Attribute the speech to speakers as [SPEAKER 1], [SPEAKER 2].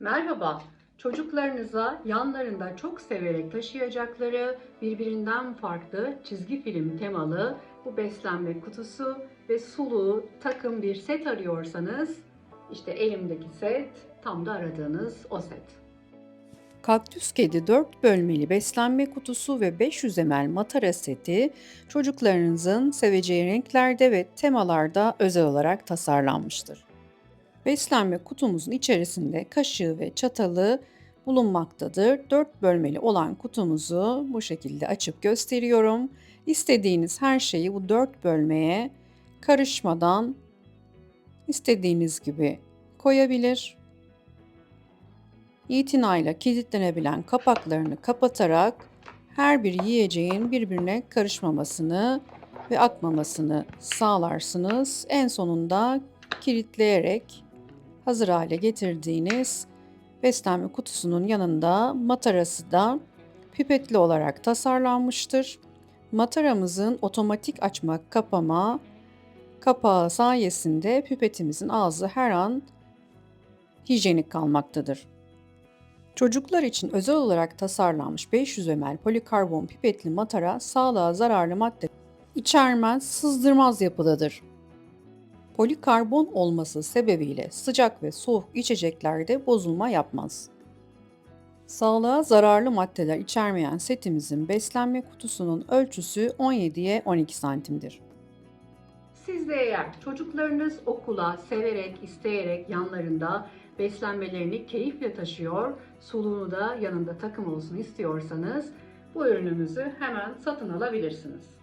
[SPEAKER 1] Merhaba. Çocuklarınıza yanlarında çok severek taşıyacakları birbirinden farklı çizgi film temalı bu beslenme kutusu ve sulu takım bir set arıyorsanız işte elimdeki set tam da aradığınız o set.
[SPEAKER 2] Kaktüs Kedi 4 bölmeli beslenme kutusu ve 500 ml matara seti çocuklarınızın seveceği renklerde ve temalarda özel olarak tasarlanmıştır. Beslenme kutumuzun içerisinde kaşığı ve çatalı bulunmaktadır. 4 bölmeli olan kutumuzu bu şekilde açıp gösteriyorum. İstediğiniz her şeyi bu 4 bölmeye karışmadan istediğiniz gibi koyabilir itinayla kilitlenebilen kapaklarını kapatarak her bir yiyeceğin birbirine karışmamasını ve akmamasını sağlarsınız. En sonunda kilitleyerek hazır hale getirdiğiniz beslenme kutusunun yanında matarası da pipetli olarak tasarlanmıştır. Mataramızın otomatik açma kapama kapağı sayesinde pipetimizin ağzı her an hijyenik kalmaktadır. Çocuklar için özel olarak tasarlanmış 500 ml polikarbon pipetli matara sağlığa zararlı madde içermez, sızdırmaz yapıdadır. Polikarbon olması sebebiyle sıcak ve soğuk içeceklerde bozulma yapmaz. Sağlığa zararlı maddeler içermeyen setimizin beslenme kutusunun ölçüsü 17'ye 12 santimdir.
[SPEAKER 1] Siz de eğer çocuklarınız okula severek, isteyerek yanlarında beslenmelerini keyifle taşıyor, suluğunu da yanında takım olsun istiyorsanız bu ürünümüzü hemen satın alabilirsiniz.